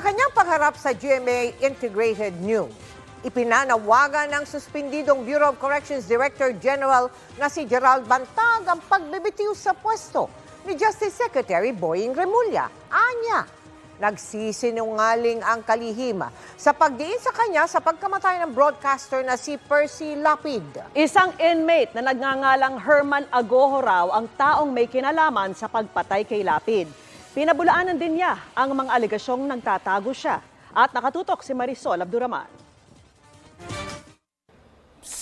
Sa kanyang pagharap sa GMA Integrated News, ipinanawagan ng suspendidong Bureau of Corrections Director General na si Gerald Bantag ang pagbibitiw sa pwesto ni Justice Secretary Boying Remulla. Anya, nagsisinungaling ang kalihima sa pagdiin sa kanya sa pagkamatay ng broadcaster na si Percy Lapid. Isang inmate na nagngangalang Herman Agoho raw ang taong may kinalaman sa pagpatay kay Lapid. Pinabulaanan din niya ang mga aligasyong nagtatago siya. At nakatutok si Marisol Abduraman.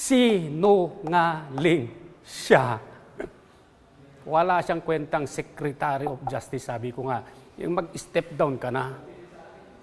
sinungaling siya. Wala siyang kwentang Secretary of Justice, sabi ko nga. Yung mag-step down ka na,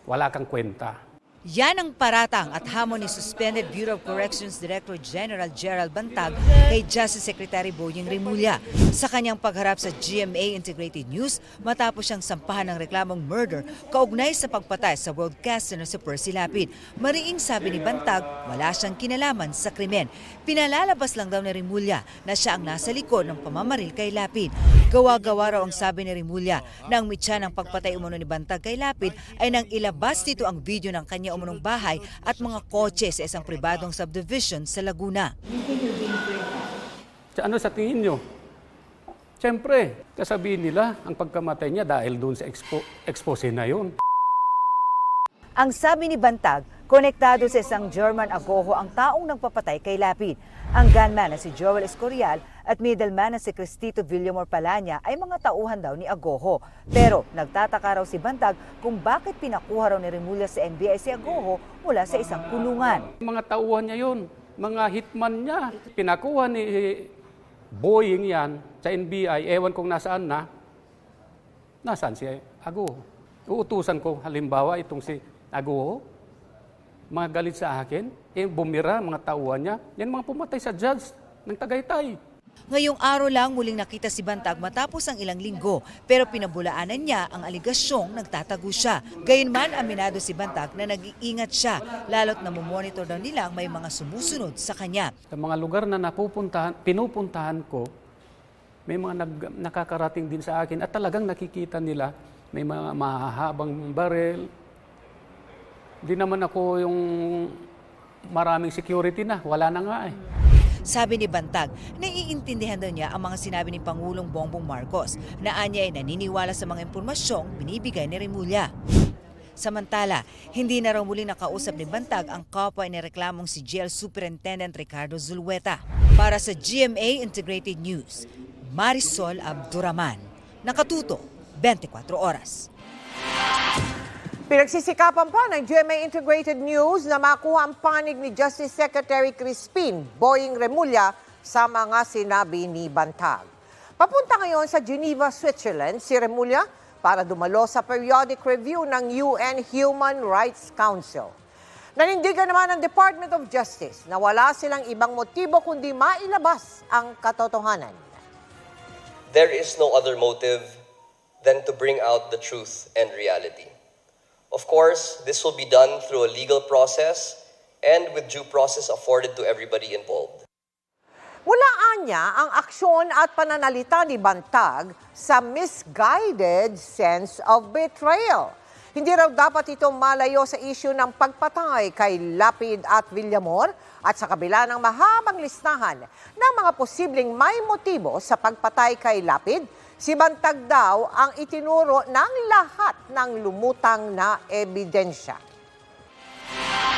wala kang kwenta. Yan ang paratang at hamon ni suspended Bureau of Corrections Director General Gerald Bantag kay Justice Secretary Boying Remulla sa kanyang pagharap sa GMA Integrated News matapos siyang sampahan ng reklamong murder kaugnay sa pagpatay sa broadcaster na si Percy Lapid. Mariing sabi ni Bantag, wala siyang kinalaman sa krimen. Pinalalabas lang daw ni Remulla na siya ang nasa likod ng pamamaril kay Lapid. Gawa-gawa raw ang sabi ni Remulla na ang mitya ng pagpatay umuno ni Bantag kay Lapid ay nang ilabas dito ang video ng kanya umunong bahay at mga kotse sa isang pribadong subdivision sa Laguna. Sa ano sa tingin nyo? Siyempre, kasabihin nila ang pagkamatay niya dahil doon sa expo, expose na yun. Ang sabi ni Bantag, konektado sa isang German agoho ang taong nagpapatay kay Lapid. Ang gunman na si Joel Escorial at middleman na si Cristito Villamor Palanya ay mga tauhan daw ni Agoho. Pero nagtataka raw si Bantag kung bakit pinakuha raw ni Remulla sa NBI si Agoho mula sa isang kulungan. Mga tauhan niya yun, mga hitman niya. Pinakuha ni Boeing yan sa NBI, ewan kong nasaan na, nasaan si Ago. Uutusan ko, halimbawa, itong si Ago, mga galit sa akin, eh, bumira, mga tauhan niya, yan mga pumatay sa judge ng Tagaytay. Ngayong araw lang muling nakita si Bantag matapos ang ilang linggo pero pinabulaanan niya ang aligasyong nagtatago siya. Gayunman aminado si Bantag na nag-iingat siya lalo't namumonitor daw nila ang may mga sumusunod sa kanya. Sa mga lugar na napupuntahan, pinupuntahan ko, may mga nag, nakakarating din sa akin at talagang nakikita nila may mga mahahabang barel. Hindi naman ako yung maraming security na, wala na nga eh. Sabi ni Bantag, naiintindihan daw niya ang mga sinabi ni Pangulong Bongbong Marcos na anya ay naniniwala sa mga impormasyong binibigay ni Remulla. Samantala, hindi na raw muling nakausap ni Bantag ang kapwa ni reklamong si GL Superintendent Ricardo Zulueta. Para sa GMA Integrated News, Marisol Abduraman. Nakatuto, 24 oras. Pinagsisikapan pa ng GMA Integrated News na makuha ang panig ni Justice Secretary Crispin Boying Remulla sa mga sinabi ni Bantag. Papunta ngayon sa Geneva, Switzerland si Remulla para dumalo sa periodic review ng UN Human Rights Council. Nanindigan naman ng Department of Justice na wala silang ibang motibo kundi mailabas ang katotohanan. There is no other motive than to bring out the truth and reality. Of course, this will be done through a legal process and with due process afforded to everybody involved. Walaan niya ang aksyon at pananalita ni Bantag sa misguided sense of betrayal. Hindi raw dapat ito malayo sa isyu ng pagpatay kay Lapid at Villamor at sa kabila ng mahabang listahan ng mga posibleng may motibo sa pagpatay kay Lapid, si Bantag daw ang itinuro ng lahat ng lumutang na ebidensya.